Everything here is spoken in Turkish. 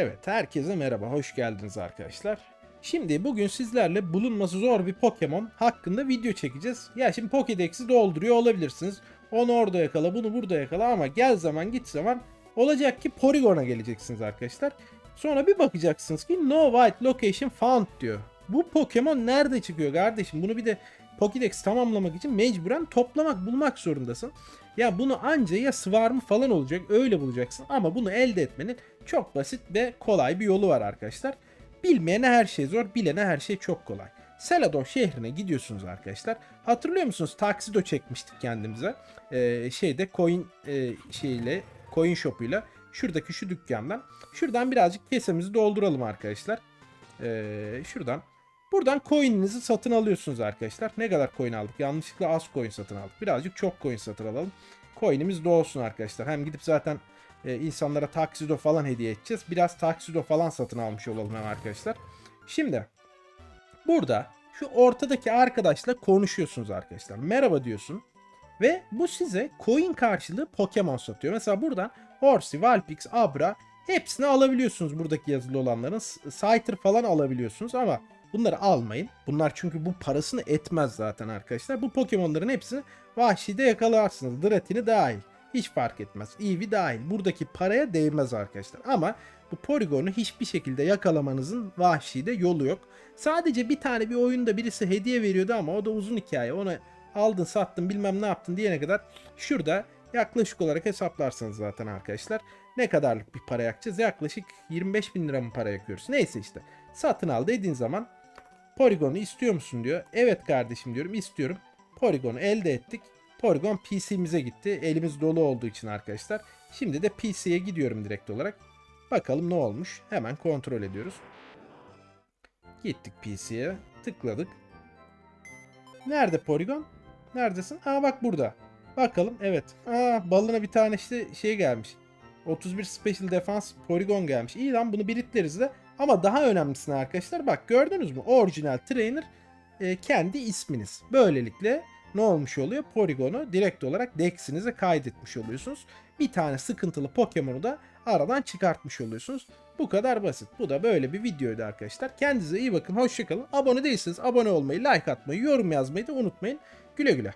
Evet, herkese merhaba, hoş geldiniz arkadaşlar. Şimdi bugün sizlerle bulunması zor bir Pokemon hakkında video çekeceğiz. Ya şimdi Pokédex'i dolduruyor olabilirsiniz. Onu orada yakala, bunu burada yakala ama gel zaman git zaman olacak ki Porygon'a geleceksiniz arkadaşlar. Sonra bir bakacaksınız ki No White Location Found diyor. Bu Pokemon nerede çıkıyor kardeşim? Bunu bir de Pokédex tamamlamak için mecburen toplamak, bulmak zorundasın. Ya bunu anca ya Swarm falan olacak öyle bulacaksın ama bunu elde etmenin çok basit ve kolay bir yolu var arkadaşlar. Bilmeyene her şey zor, bilene her şey çok kolay. Selador şehrine gidiyorsunuz arkadaşlar. Hatırlıyor musunuz? Taksido çekmiştik kendimize. Ee, şeyde coin e, şeyle, coin shop'uyla şuradaki şu dükkandan. Şuradan birazcık kesemizi dolduralım arkadaşlar. Ee, şuradan Buradan coin'inizi satın alıyorsunuz arkadaşlar. Ne kadar coin aldık? Yanlışlıkla az coin satın aldık. Birazcık çok coin satın alalım. Coin'imiz de olsun arkadaşlar. Hem gidip zaten e, insanlara taksido falan hediye edeceğiz. Biraz taksido falan satın almış olalım hem arkadaşlar. Şimdi burada şu ortadaki arkadaşla konuşuyorsunuz arkadaşlar. Merhaba diyorsun. Ve bu size coin karşılığı Pokemon satıyor. Mesela buradan Horsey, Vulpix, Abra hepsini alabiliyorsunuz buradaki yazılı olanların. Scyther falan alabiliyorsunuz ama bunları almayın. Bunlar çünkü bu parasını etmez zaten arkadaşlar. Bu Pokemon'ların hepsini vahşide yakalarsınız. Dratini dahil. Hiç fark etmez. Eevee dahil. Buradaki paraya değmez arkadaşlar. Ama bu Porygon'u hiçbir şekilde yakalamanızın vahşide yolu yok. Sadece bir tane bir oyunda birisi hediye veriyordu ama o da uzun hikaye. Ona aldın sattın bilmem ne yaptın diyene kadar şurada yaklaşık olarak hesaplarsanız zaten arkadaşlar ne kadarlık bir para yakacağız? Yaklaşık 25 bin lira mı para yakıyoruz? Neyse işte satın al dediğin zaman Porygon'u istiyor musun diyor. Evet kardeşim diyorum istiyorum. Porygon'u elde ettik. Porygon PC'mize gitti. Elimiz dolu olduğu için arkadaşlar. Şimdi de PC'ye gidiyorum direkt olarak. Bakalım ne olmuş. Hemen kontrol ediyoruz. Gittik PC'ye. Tıkladık. Nerede Porygon? Neredesin? Aa bak burada. Bakalım. Evet. Aa balına bir tane işte şey gelmiş. 31 Special Defense Porygon gelmiş. İyi lan bunu biritleriz de. Ama daha önemlisine arkadaşlar bak gördünüz mü? Orijinal trainer e, kendi isminiz. Böylelikle ne olmuş oluyor? Porygon'u direkt olarak Dex'inize kaydetmiş oluyorsunuz. Bir tane sıkıntılı Pokemon'u da aradan çıkartmış oluyorsunuz. Bu kadar basit. Bu da böyle bir videoydu arkadaşlar. Kendinize iyi bakın. Hoşçakalın. Abone değilseniz abone olmayı, like atmayı, yorum yazmayı da unutmayın. Güle güle.